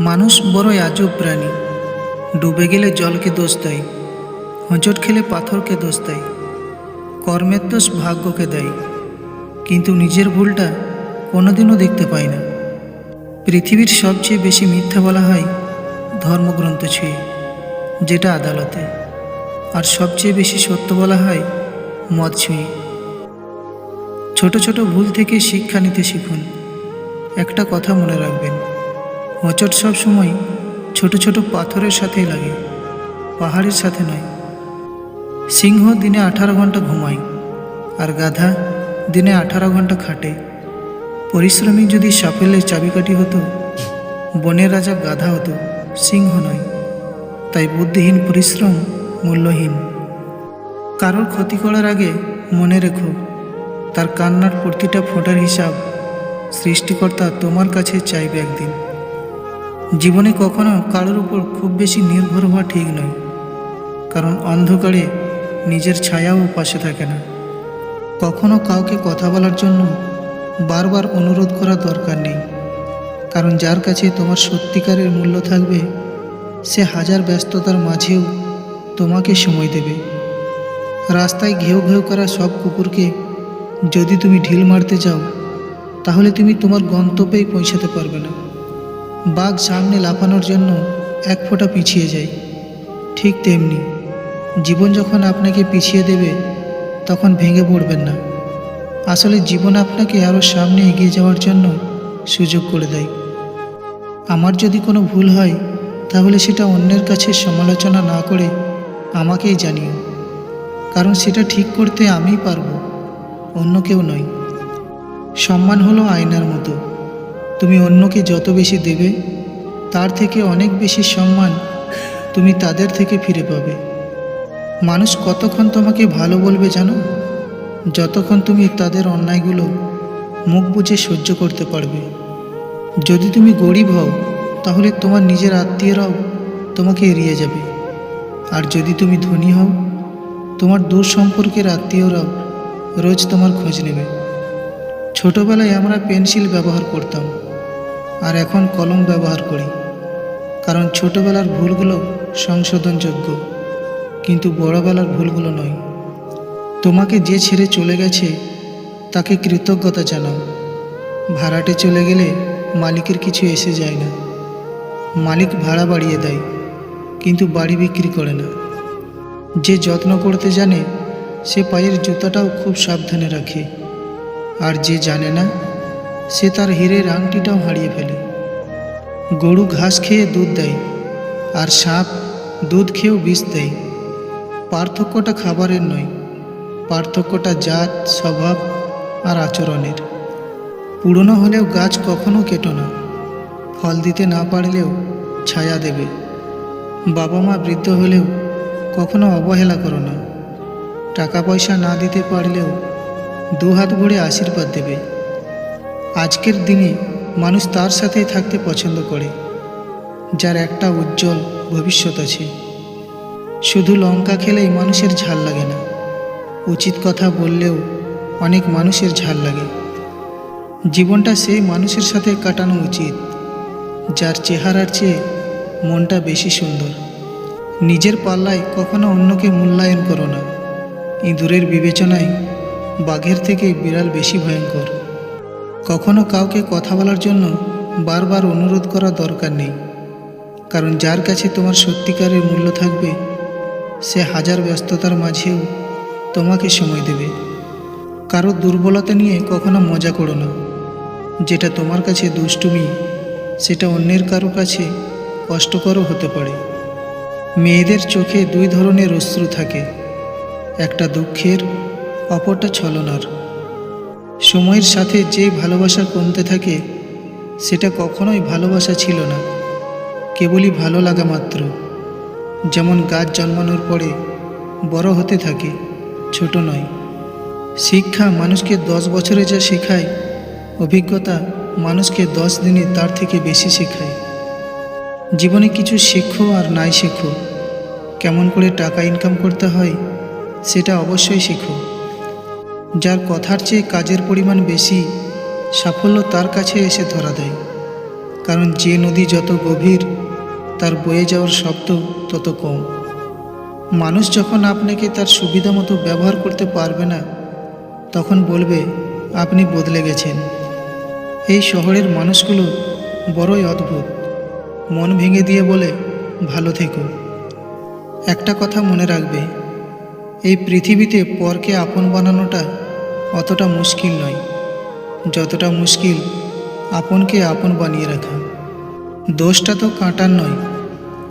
মানুষ বড়ই আজব প্রাণী। ডুবে গেলে জলকে দোষ দেয়, হোঁচট খেলে পাথরকে দোষ দেয়, কর্মের দোষ ভাগ্যকে দেয়। কিন্তু নিজের ভুলটা কোনোদিনও দেখতে পায় না। পৃথিবীর সবচেয়ে বেশি মিথ্যা বলা হয় ধর্মগ্রন্থ ছুঁয়ে, যেটা আদালতে। আর সবচেয়ে বেশি সত্য বলা হয় মদ ছুঁয়ে। ছোট ছোট ভুল থেকে শিক্ষা নিতে শিখুন। একটা কথা মনে রাখবেন হোঁচট সব সময় ছোট ছোট পাথরের সাথেই লাগে, পাহাড়ের সাথে নয়। সিংহ দিনে আঠারো ঘণ্টা ঘুমায়, আর গাধা দিনে আঠারো ঘণ্টা খাটে। পরিশ্রমী যদি সাফল্যের চাবিকাঠি হতো বনের রাজা গাধা হতো, সিংহ নয়। তাই বুদ্ধিহীন পরিশ্রম মূল্যহীন। কারোর ক্ষতি করার আগে মনে রেখো, তার কান্নার প্রতিটা ফোঁটার হিসাব সৃষ্টিকর্তা তোমার কাছে চাইবে একদিন। জীবনে কখনো কারোর উপর খুব বেশি নির্ভর হওয়া ঠিক নয়, কারণ অন্ধকারে নিজের ছায়াও পাশে থাকে না। কখনো কাউকে কথা বলার জন্য বারবার অনুরোধ করা দরকার নেই, কারণ যার কাছে তোমার সত্যিকারের মূল্য থাকবে, সে হাজার ব্যস্ততার মাঝেও তোমাকে সময় দেবে। রাস্তায় ঘেউ ঘেউ করা সব কুকুরকে যদি তুমি ঢিল মারতে যাও তাহলে তুমি তোমার গন্তব্যেই পৌঁছাতে পারবে না। বাঘ সামনে লাফানোর জন্য এক ফোঁটা পিছিয়ে যায়। ঠিক তেমনি জীবন যখন আপনাকে পিছিয়ে দেবে, তখন ভেঙে পড়বেন না। আসলে জীবন আপনাকে আরও সামনে এগিয়ে যাওয়ার জন্য সুযোগ করে দেয়। আমার যদি কোনো ভুল হয়, তাহলে সেটা অন্যের কাছে সমালোচনা না করে আমাকেই জানিও। কারণ সেটা ঠিক করতে আমিই পারব, অন্য কেউ নয়। সম্মান হলো আয়নার মতো। তুমি অন্যকে যত বেশি দেবে, তার থেকে অনেক বেশি সম্মান তুমি তাদের থেকে ফিরে পাবে। মানুষ কতক্ষণ তোমাকে ভালো বলবে জানো? যতক্ষণ তুমি তাদের অন্যায়গুলো মুখ বুঝে সহ্য করতে পারবে। যদি তুমি গরিব হও, তাহলে তোমার নিজের আত্মীয়রাও তোমাকে এড়িয়ে যাবে। আর যদি তুমি ধনী হও, তোমার দূর সম্পর্কের আত্মীয়রাও রোজ তোমার খোঁজ নেবে। ছোটবেলায় আমরা পেন্সিল ব্যবহার করতাম। আর এখন কলম ব্যবহার করি। কারণ ছোটবেলার ভুলগুলো সংশোধনযোগ্য, কিন্তু বড়বেলার ভুলগুলো নয়। তোমাকে যে ছেড়ে চলে গেছে, তাকে কৃতজ্ঞতা জানাও। ভাড়াটে চলে গেলে মালিকের কিছু এসে যায় না। মালিক ভাড়া বাড়িয়ে দেয়, কিন্তু বাড়ি বিক্রি করে না। যে যত্ন করতে জানে, সে পায়ের জুতাটাও খুব সাবধানে রাখে। আর যে জানে না সে তার হীরের আংটিটাও হারিয়ে ফেলে। গরু ঘাস খেয়ে দুধ দেয়, আর সাপ দুধ খেয়েও বিষ দেয়। পার্থক্যটা খাবারের নয়, পার্থক্যটা জাত, স্বভাব আর আচরণের। পুরনো হলেও গাছ কখনো কেটো না, ফল দিতে না পারলেও ছায়া দেবে। বাবা মা বৃদ্ধ হলেও কখনো অবহেলা করো না, টাকা পয়সা না দিতে পারলেও দু হাত ভরে আশীর্বাদ দেবে। আজকের দিনে মানুষ তার সাথেই থাকতে পছন্দ করে, যার একটা উজ্জ্বল ভবিষ্যৎ আছে। শুধু লঙ্কা খেলেই মানুষের ঝাল লাগে না। উচিত কথা বললেও অনেক মানুষের ঝাল লাগে। জীবনটা সেই মানুষের সাথে কাটানো উচিত, যার চেহারার চেয়ে মনটা বেশি সুন্দর। নিজের পাল্লায় কখনো অন্যকে মূল্যায়ন করো না। ইঁদুরের বিবেচনায় বাঘের থেকে বিড়াল বেশি ভয়ঙ্কর। কখনো কাউকে কথা বলার জন্য বারবার অনুরোধ করা দরকার নেই। কারণ যার কাছে তোমার সত্যিকারের মূল্য থাকবে, সে হাজার ব্যস্ততার মাঝেও তোমাকে সময় দেবে। কারও দুর্বলতা নিয়ে কখনো মজা করো না। যেটা তোমার কাছে দুষ্টুমি, সেটা অন্যের কারও কাছে কষ্টকরও হতে পারে। মেয়েদের চোখে দুই ধরনের অশ্রু থাকে, একটা দুঃখের, অপরটা ছলনার। সময়ের সাথে যে ভালোবাসা কমতে থাকে, সেটা কখনোই ভালোবাসা ছিল না। কেবলই ভালো লাগা মাত্র। যেমন গাছ জন্মানোর পরে বড় হতে থাকে, ছোট নয়। শিক্ষা মানুষকে দশ বছরে যা শেখায়, অভিজ্ঞতা মানুষকে দশ দিনে তার থেকে বেশি শেখায়। জীবনে কিছু শেখো আর নাই শেখো। কেমন করে টাকা ইনকাম করতে হয়, সেটা অবশ্যই শেখো। যার কথার চেয়ে কাজের পরিমাণ বেশি, সাফল্য তার কাছে এসে ধরা দেয়। কারণ যে নদী যত গভীর, তার বয়ে যাওয়ার শব্দ তত কম। মানুষ যখন আপনাকে তার সুবিধা মতো ব্যবহার করতে পারবে না, তখন বলবে, আপনি বদলে গেছেন। এই শহরের মানুষগুলো বড়ই অদ্ভুত। মন ভেঙে দিয়ে বলে, ভালো থেকো। একটা কথা মনে রাখবে, এই পৃথিবীতে পরকে আপন বানানোটা অতটা মুশকিল নয়। যতটা মুশকিল আপনকে আপন বানিয়ে রাখা। দোষটা তো কাঁটার নয়,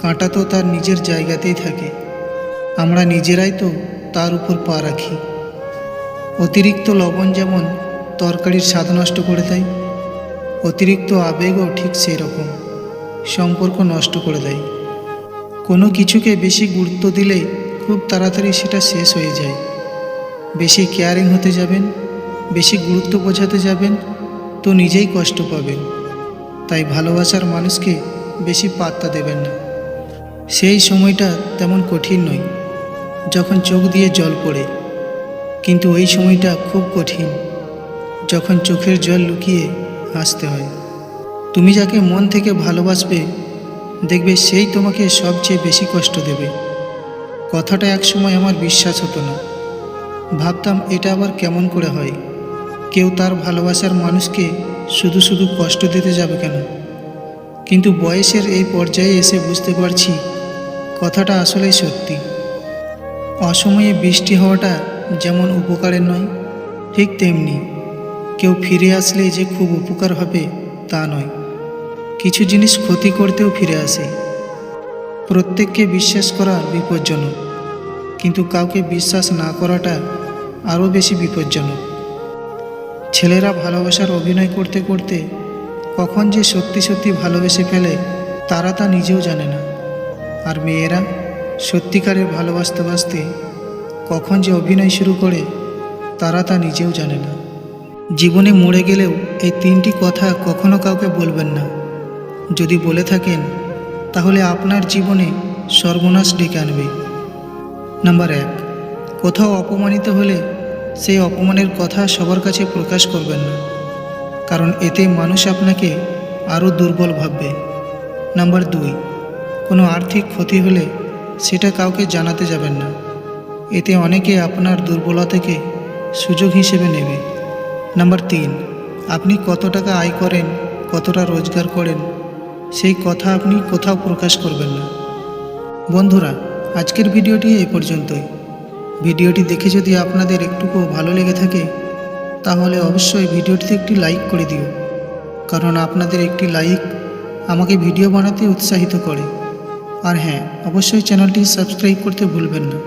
কাঁটা তো তার নিজের জায়গাতেই থাকে। আমরা নিজেরাই তো তার উপর পা রাখি। অতিরিক্ত লবণ যেমন তরকারির স্বাদ নষ্ট করে দেয়, অতিরিক্ত আবেগও ঠিক সেই রকম সম্পর্ক নষ্ট করে দেয়। কোনো কিছুকে বেশি গুরুত্ব দিলে খুব তাড়াতাড়ি সেটা শেষ হয়ে যায়। বেশি কেয়ারিং হতে যাবেন, বেশি গুরুত্ব বোঝাতে যাবেন, তো নিজেই কষ্ট পাবেন। তাই ভালোবাসার মানুষকে বেশি পাত্তা দেবেন না। সেই সময়টা তেমন কঠিন নয়, যখন চোখ দিয়ে জল পড়ে। কিন্তু ওই সময়টা খুব কঠিন, যখন চোখের জল লুকিয়ে হাসতে হয়। তুমি যাকে মন থেকে ভালোবাসবে, দেখবে সেই তোমাকে সবচেয়ে বেশি কষ্ট দেবে। কথাটা এক সময় আমার বিশ্বাস হতো না। ভাবতাম এটা আবার কেমন করে হয়? কেউ তার ভালোবাসার মানুষকে শুধু শুধু কষ্ট দিতে যাবে কেন? কিন্তু বয়সের এই পর্যায়ে এসে বুঝতে পারছি কথাটা আসলেই সত্যি। অসময়ে বৃষ্টি হওয়াটা যেমন উপকারের নয়, ঠিক তেমনি কেউ ফিরে আসলে যে খুব উপকার হবে তা নয়। কিছু জিনিস ক্ষতি করতেও ফিরে আসে। প্রত্যেককে বিশ্বাস করা বিপজ্জনক। কিন্তু কাউকে বিশ্বাস না করাটা আরও বেশি বিপজ্জনক। ছেলেরা ভালোবাসার অভিনয় করতে করতে কখন যে সত্যি সত্যি ভালোবেসে ফেলে, তারা তা নিজেও জানে না। আর মেয়েরা সত্যিকারের ভালোবাসতে বাসতে কখন যে অভিনয় শুরু করে, তারা তা নিজেও জানে না। জীবনে মরে গেলেও এই তিনটি কথা কখনো কাউকে বলবেন না। যদি বলে থাকেন, তাহলে আপনার জীবনে সর্বনাশ ডেকে আনবে। নাম্বার এক, কোথাও অপমানিত হলে সেই অপমানের কথা সবার কাছে প্রকাশ করবেন না, কারণ এতে মানুষ আপনাকে আরও দুর্বল ভাববে। নাম্বার দুই, কোনো আর্থিক ক্ষতি হলে সেটা কাউকে জানাতে যাবেন না, এতে অনেকে আপনার দুর্বলতাকে সুযোগ হিসেবে নেবে। নাম্বার তিন, আপনি কত টাকা আয় করেন, কতটা রোজগার করেন, সেই কথা আপনি কোথাও প্রকাশ করবেন না। বন্ধুরা আজকের ভিডিওটি এই পর্যন্তই। ভিডিওটি দেখে যদি আপনাদের একটুকু ভালো লেগে থাকে, তাহলে অবশ্যই ভিডিওটিতে একটি লাইক করে দিও। কারণ আপনাদের একটি লাইক আমাকে ভিডিও বানাতে উৎসাহিত করে। আর হ্যাঁ অবশ্যই চ্যানেলটি সাবস্ক্রাইব করতে ভুলবেন না।